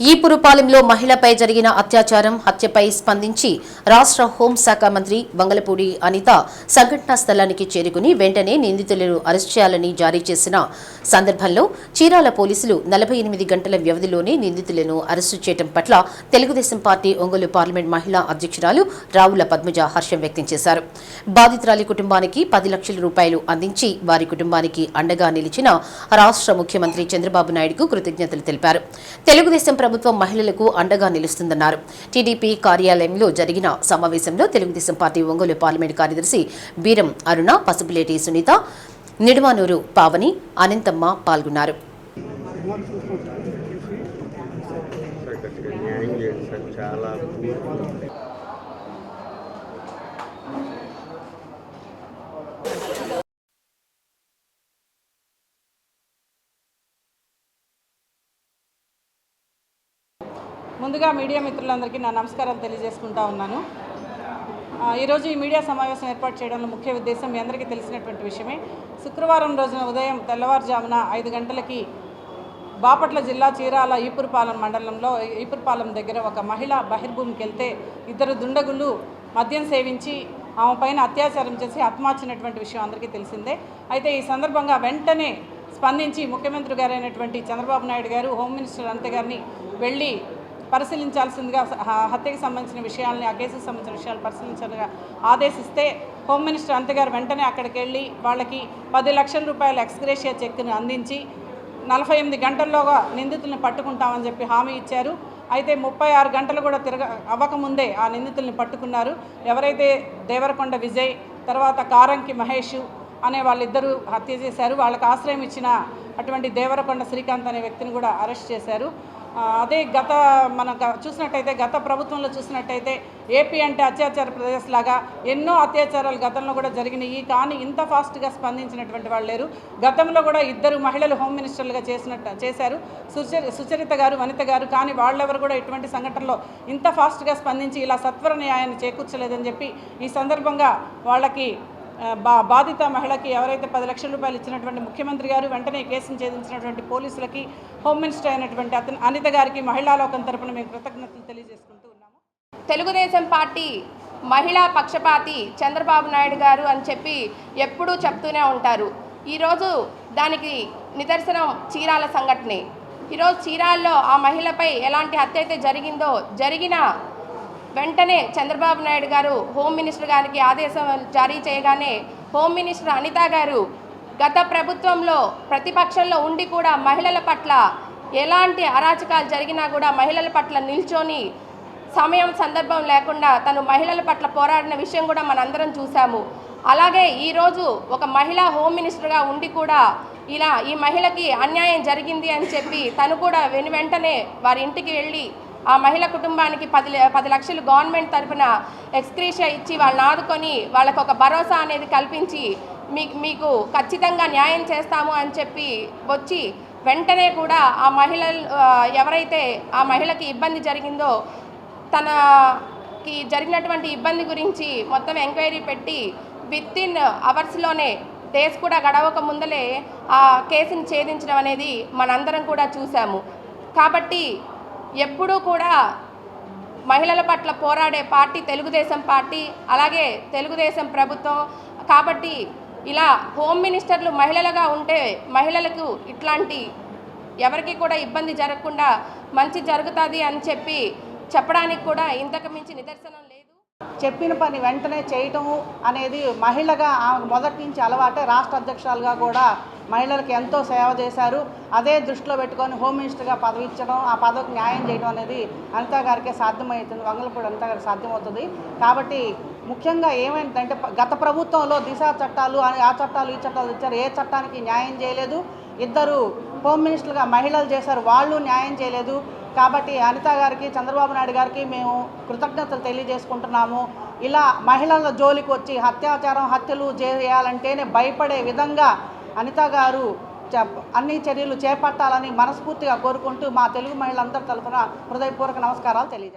ఈపురుపాలెంలో మహిళపై జరిగిన అత్యాచారం హత్యపై స్పందించి రాష్ట్ర హోంశాఖ మంత్రి బంగలపూడి అనిత సంఘటనా స్థలానికి చేరుకుని వెంటనే నిందితులను అరెస్ట్ చేయాలని జారీ చేసిన సందర్భంలో చీరాల పోలీసులు నలభై ఎనిమిది గంటల వ్యవధిలోనే నిందితులను అరెస్టు చేయడం పట్ల తెలుగుదేశం పార్టీ ఒంగోలు పార్లమెంట్ మహిళా అధ్యక్షురాలు రావుల పద్మజ హర్షం వ్యక్తం చేశారు. బాధితురాలి కుటుంబానికి పది లక్షల రూపాయలు అందించి వారి కుటుంబానికి అండగా నిలిచిన రాష్ట్ర ముఖ్యమంత్రి చంద్రబాబు నాయుడుకు కృతజ్ఞతలు తెలిపారు. తెలుగుదేశం ప్రభుత్వం మహిళలకు అండగా నిలుస్తుందన్నారు. టీడీపీ కార్యాలయంలో జరిగిన సమావేశంలో తెలుగుదేశం పార్టీ ఒంగోలు పార్లమెంట్ కార్యదర్శి బీరం అరుణ పసుపులేటి సునీత నిడమానూరు పావని అనంతమ్మ పాల్గొన్నారు. చాలా ముందుగా మీడియా మిత్రులందరికీ నా నమస్కారం తెలియజేసుకుంటా ఉన్నాను. ఈరోజు ఈ మీడియా సమావేశం ఏర్పాటు చేయడంలో ముఖ్య ఉద్దేశం మీ అందరికీ తెలిసినటువంటి విషయమే. శుక్రవారం రోజున ఉదయం తెల్లవారుజామున ఐదు గంటలకి బాపట్ల జిల్లా చీరాల ఈపురపాలెం మండలంలో ఈపురపాలెం దగ్గర ఒక మహిళ బహిర్భూమికి వెళ్తే ఇద్దరు దుండగులు మద్యం సేవించి ఆమె పైన అత్యాచారం చేసి హత్మార్చినటువంటి విషయం అందరికీ తెలిసిందే. అయితే ఈ సందర్భంగా వెంటనే స్పందించి ముఖ్యమంత్రి గారైనటువంటి చంద్రబాబు నాయుడు గారు హోమ్ మినిస్టర్ అంతే గారిని వెళ్ళి పరిశీలించాల్సిందిగా హత్యకు సంబంధించిన విషయాల్ని ఆ కేసుకు సంబంధించిన విషయాలు పరిశీలించాలిగా ఆదేశిస్తే హోమ్ మినిస్టర్ అంతగారు వెంటనే అక్కడికి వెళ్ళి వాళ్ళకి పది లక్షల రూపాయల ఎక్స్గ్రేషియా చెక్ను అందించి నలభై ఎనిమిది గంటల్లోగా నిందితుల్ని పట్టుకుంటామని చెప్పి హామీ ఇచ్చారు. అయితే ముప్పై ఆరు గంటలు కూడా తిరగ అవ్వకముందే ఆ నిందితుల్ని పట్టుకున్నారు. ఎవరైతే దేవరకొండ విజయ్ తర్వాత కారంకి మహేష్ అనే వాళ్ళిద్దరూ హత్య చేశారు. వాళ్ళకి ఆశ్రయం ఇచ్చిన అటువంటి దేవరకొండ శ్రీకాంత్ అనే వ్యక్తిని కూడా అరెస్ట్ చేశారు. అదే గత మన గ- చూసినట్టయితే గత ప్రభుత్వంలో చూసినట్టయితే ఏపీ అంటే అత్యాచార ప్రదేశ్ లాగా ఎన్నో అత్యాచారాలు గతంలో కూడా జరిగినాయి. కానీ ఇంత ఫాస్ట్గా స్పందించినటువంటి వాళ్ళు లేరు. గతంలో కూడా ఇద్దరు మహిళలు హోమ్ మినిస్టర్లుగా చేసినట్టు చేశారు. సుచరి సుచరిత గారు వనిత గారు కానీ వాళ్ళెవరు కూడా ఇటువంటి సంఘటనలో ఇంత ఫాస్ట్గా స్పందించి ఇలా సత్వర న్యాయాన్ని చేకూర్చలేదని చెప్పి ఈ సందర్భంగా వాళ్ళకి బా బాధిత మహిళకి ఎవరైతే పది లక్షల రూపాయలు ఇచ్చినటువంటి ముఖ్యమంత్రి గారు వెంటనే కేసును ఛేదించినటువంటి పోలీసులకి హోమ్ మినిస్టర్ అయినటువంటి అతను అనిత గారికి మహిళా లోకం తరపున మేము కృతజ్ఞతలు తెలియజేసుకుంటూ ఉన్నాము. తెలుగుదేశం పార్టీ మహిళా పక్షపాతి చంద్రబాబు నాయుడు గారు అని చెప్పి ఎప్పుడూ చెప్తూనే ఉంటారు. ఈరోజు దానికి నిదర్శనం చీరాల సంఘటనే. ఈరోజు చీరాల్లో ఆ మహిళపై ఎలాంటి హత్య అయితే జరిగిందో జరిగిన వెంటనే చంద్రబాబు నాయుడు గారు హోమ్ మినిస్టర్ గారికి ఆదేశం జారీ చేయగానే హోమ్ మినిస్టర్ అనిత గారు గత ప్రభుత్వంలో ప్రతిపక్షంలో ఉండి కూడా మహిళల పట్ల ఎలాంటి అరాచకాలు జరిగినా కూడా మహిళల పట్ల నిల్చొని సమయం సందర్భం లేకుండా తను మహిళల పట్ల పోరాడిన విషయం కూడా మనందరం చూసాము అలాగే ఈరోజు ఒక మహిళా హోమ్ మినిస్టర్గా ఉండి కూడా ఇలా ఈ మహిళకి అన్యాయం జరిగింది అని చెప్పి తను కూడా వెను వెంటనే వారి ఇంటికి వెళ్ళి ఆ మహిళ కుటుంబానికి పది ల- పది లక్షలు గవర్నమెంట్ తరఫున ఎక్స్క్రీషియా ఇచ్చి వాళ్ళని ఆదుకొని వాళ్ళకు ఒక భరోసా అనేది కల్పించి మీకు మీకు ఖచ్చితంగా న్యాయం చేస్తాము అని చెప్పి వచ్చి వెంటనే కూడా ఆ మహిళలు ఎవరైతే ఆ మహిళకి ఇబ్బంది జరిగిందో తనకి జరిగినటువంటి ఇబ్బంది గురించి మొత్తం ఎంక్వైరీ పెట్టి విత్ ఇన్ అవర్స్లోనే డేస్ కూడా గడవక ముందలే ఆ కేసుని ఛేదించడం అనేది మనందరం కూడా చూసాము. కాబట్టి ఎప్పుడూ కూడా మహిళల పట్ల పోరాడే పార్టీ తెలుగుదేశం పార్టీ అలాగే తెలుగుదేశం ప్రభుత్వం. కాబట్టి ఇలా హోమ్ మినిస్టర్లు మహిళలుగా ఉంటే మహిళలకు ఇట్లాంటి ఎవరికి కూడా ఇబ్బంది జరగకుండా మంచి జరుగుతుంది అని చెప్పి చెప్పడానికి కూడా ఇంతకు మించి నిదర్శనం చెప్పిన పని వెంటనే చేయటం అనేది మహిళగా ఆమె మొదటి నుంచి అలవాటే. రాష్ట్ర అధ్యక్షురాలుగా కూడా మహిళలకు ఎంతో సేవ చేశారు. అదే దృష్టిలో పెట్టుకొని హోమ్ మినిస్టర్గా పదవి ఇచ్చడం ఆ పదవికి న్యాయం చేయడం అనేది అనితా గారికే సాధ్యమవుతుంది. వంగలపూడి అనితా గారికి సాధ్యమవుతుంది. కాబట్టి ముఖ్యంగా ఏమైందంటే గత ప్రభుత్వంలో దిశ చట్టాలు అని ఆ చట్టాలు ఈ చట్టాలు ఇచ్చారు. ఏ చట్టానికి న్యాయం చేయలేదు. ఇద్దరు హోమ్ మినిస్టర్గా మహిళలు చేశారు. వాళ్ళు న్యాయం చేయలేదు. కాబట్టి అనిత గారికి చంద్రబాబు నాయుడు గారికి మేము కృతజ్ఞతలు తెలియజేసుకుంటున్నాము. ఇలా మహిళల జోలికి వచ్చి అత్యాచారం హత్యలు చేయాలంటేనే భయపడే విధంగా అనిత గారు చ- అన్ని చర్యలు చేపట్టాలని మనస్ఫూర్తిగా కోరుకుంటూ మా తెలుగు మహిళలందరి తరఫున హృదయపూర్వక నమస్కారాలు తెలియజేస్తాను